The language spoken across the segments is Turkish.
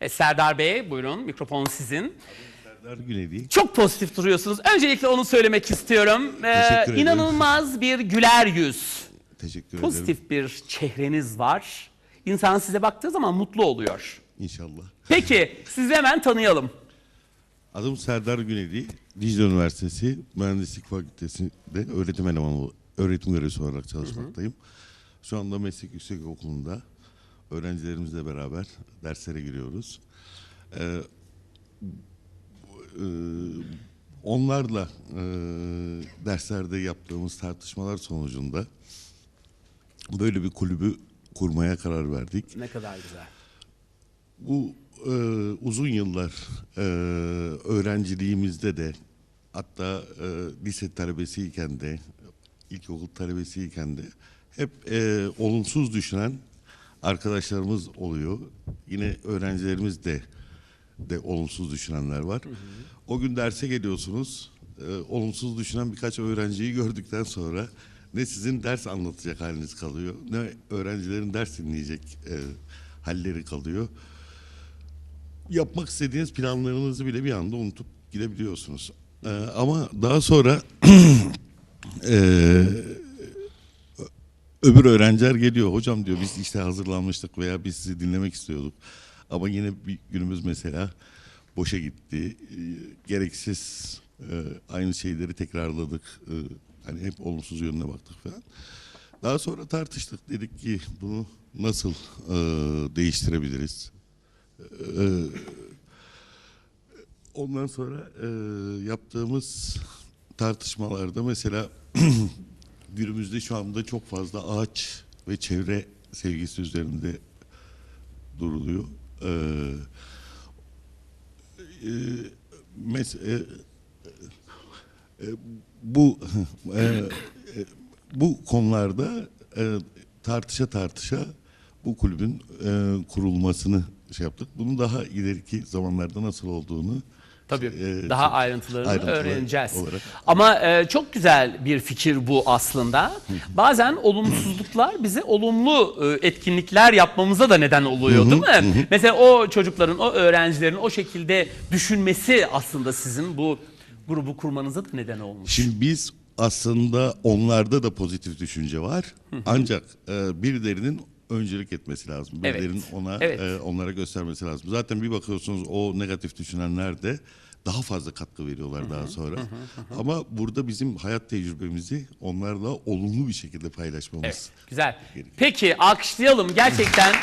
E, Serdar Bey buyurun mikrofon sizin. Serdar Güneydi. Çok pozitif duruyorsunuz. Öncelikle onu söylemek istiyorum. E, Teşekkür ederim. inanılmaz bir güler yüz. Teşekkür ederim. Pozitif bir çehreniz var. İnsan size baktığı zaman mutlu oluyor. İnşallah. Peki sizi hemen tanıyalım. Adım Serdar Güneydi. Dicle Üniversitesi Mühendislik Fakültesi'nde öğretim elemanı, öğretim görevlisi olarak çalışmaktayım. Şu anda Meslek Yüksekokulu'nda öğrencilerimizle beraber derslere giriyoruz. Ee, e, onlarla e, derslerde yaptığımız tartışmalar sonucunda böyle bir kulübü kurmaya karar verdik. Ne kadar güzel. Bu e, uzun yıllar e, öğrenciliğimizde de hatta e, lise talebesiyken de ilkokul talebesiyken de hep e, olumsuz düşünen arkadaşlarımız oluyor. Yine öğrencilerimiz de de olumsuz düşünenler var. O gün derse geliyorsunuz. e, olumsuz düşünen birkaç öğrenciyi gördükten sonra ne sizin ders anlatacak haliniz kalıyor, ne öğrencilerin ders dinleyecek e, halleri kalıyor yapmak istediğiniz planlarınızı bile bir anda unutup gidebiliyorsunuz. Ee, ama daha sonra ee, öbür öğrenciler geliyor. Hocam diyor biz işte hazırlanmıştık veya biz sizi dinlemek istiyorduk. Ama yine bir günümüz mesela boşa gitti. Ee, gereksiz ee, aynı şeyleri tekrarladık. Ee, hani hep olumsuz yönüne baktık falan. Daha sonra tartıştık. Dedik ki bunu nasıl ee, değiştirebiliriz? Ee, ondan sonra e, yaptığımız tartışmalarda mesela günümüzde şu anda çok fazla ağaç ve çevre sevgisi üzerinde duruluyor. Ee, e, mes- e, e, bu e, e, bu konularda e, tartışa tartışa bu kulübün e, kurulmasını şey yaptık. Bunun daha ileriki zamanlarda nasıl olduğunu Tabii e, daha ayrıntılarını ayrıntılı öğreneceğiz. olarak. Ama e, çok güzel bir fikir bu aslında. Bazen olumsuzluklar bize olumlu e, etkinlikler yapmamıza da neden oluyor değil mi? Mesela o çocukların, o öğrencilerin o şekilde düşünmesi aslında sizin bu grubu kurmanıza da neden olmuş. Şimdi biz aslında onlarda da pozitif düşünce var. Ancak e, birilerinin öncelik etmesi lazım. Evet. Birilerinin ona Evet. e, onlara göstermesi lazım. Zaten bir bakıyorsunuz o negatif düşünenler de daha fazla katkı veriyorlar daha sonra. Ama burada bizim hayat tecrübemizi onlarla olumlu bir şekilde paylaşmamız. Evet, güzel. Peki alkışlayalım gerçekten.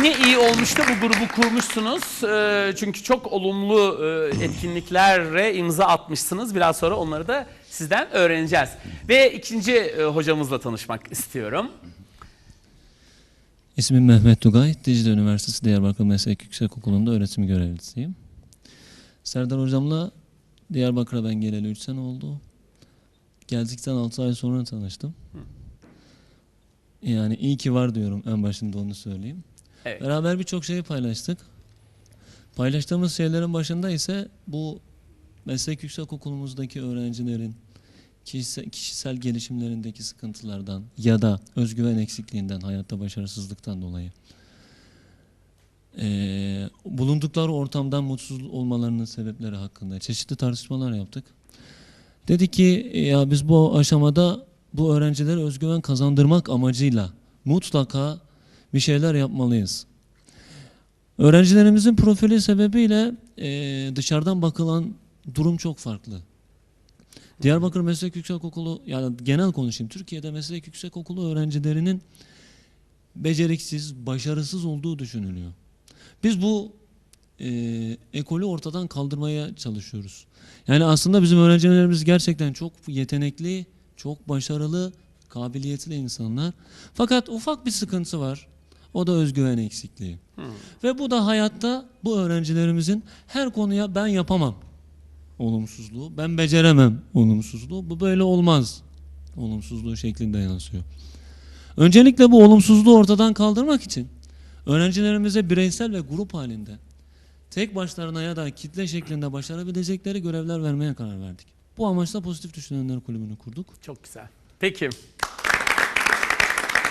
Ne iyi olmuş da bu grubu kurmuşsunuz. Ee, çünkü çok olumlu e, etkinliklere imza atmışsınız. Biraz sonra onları da sizden öğreneceğiz. Ve ikinci e, hocamızla tanışmak istiyorum. İsmim Mehmet Tugay. Dicle Üniversitesi Diyarbakır Meslek Yüksekokulu'nda öğretim görevlisiyim. Serdar Hocam'la Diyarbakır'a ben geleli 3 sene oldu. Geldikten 6 ay sonra tanıştım. Yani iyi ki var diyorum en başında onu söyleyeyim. Evet. Beraber birçok şeyi paylaştık. Paylaştığımız şeylerin başında ise bu meslek yüksekokulumuzdaki öğrencilerin kişisel, kişisel gelişimlerindeki sıkıntılardan ya da özgüven eksikliğinden, hayatta başarısızlıktan dolayı eee, bulundukları ortamdan mutsuz olmalarının sebepleri hakkında çeşitli tartışmalar yaptık. Dedik ki ya biz bu aşamada bu öğrencilere özgüven kazandırmak amacıyla mutlaka bir şeyler yapmalıyız. Öğrencilerimizin profili sebebiyle eee, dışarıdan bakılan durum çok farklı. Diyarbakır Meslek Yüksekokulu, yani genel konuşayım, Türkiye'de Meslek Yüksekokulu öğrencilerinin beceriksiz, başarısız olduğu düşünülüyor. Biz bu eee ekolü ortadan kaldırmaya çalışıyoruz. Yani aslında bizim öğrencilerimiz gerçekten çok yetenekli, çok başarılı, kabiliyetli insanlar. Fakat ufak bir sıkıntı var. O da özgüven eksikliği. Ve bu da hayatta bu öğrencilerimizin her konuya ben yapamam olumsuzluğu, ben beceremem olumsuzluğu. Bu böyle olmaz olumsuzluğu şeklinde yansıyor. Öncelikle bu olumsuzluğu ortadan kaldırmak için öğrencilerimize bireysel ve grup halinde tek başlarına ya da kitle şeklinde başarabilecekleri görevler vermeye karar verdik. Bu amaçla Pozitif Düşünenler Kulübü'nü kurduk. Çok güzel. Peki.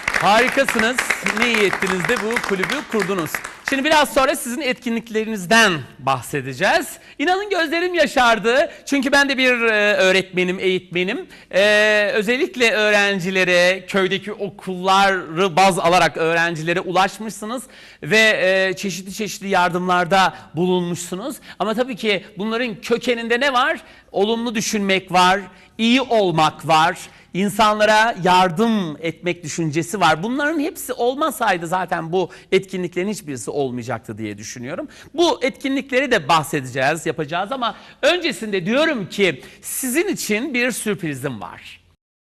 Harikasınız. Ne iyi ettiniz de bu kulübü kurdunuz. Şimdi biraz sonra sizin etkinliklerinizden bahsedeceğiz. İnanın gözlerim yaşardı. Çünkü ben de bir e, öğretmenim, eğitmenim. E, özellikle öğrencilere, köydeki okulları baz alarak öğrencilere ulaşmışsınız ve e, çeşitli çeşitli yardımlarda bulunmuşsunuz. Ama tabii ki bunların kökeninde ne var? Olumlu düşünmek var, iyi olmak var, insanlara yardım etmek düşüncesi var. Bunların hepsi olmasaydı zaten bu etkinliklerin hiçbirisi olmayacaktı diye düşünüyorum. Bu etkinlikleri de bahsedeceğiz, yapacağız ama öncesinde diyorum ki sizin için bir sürprizim var.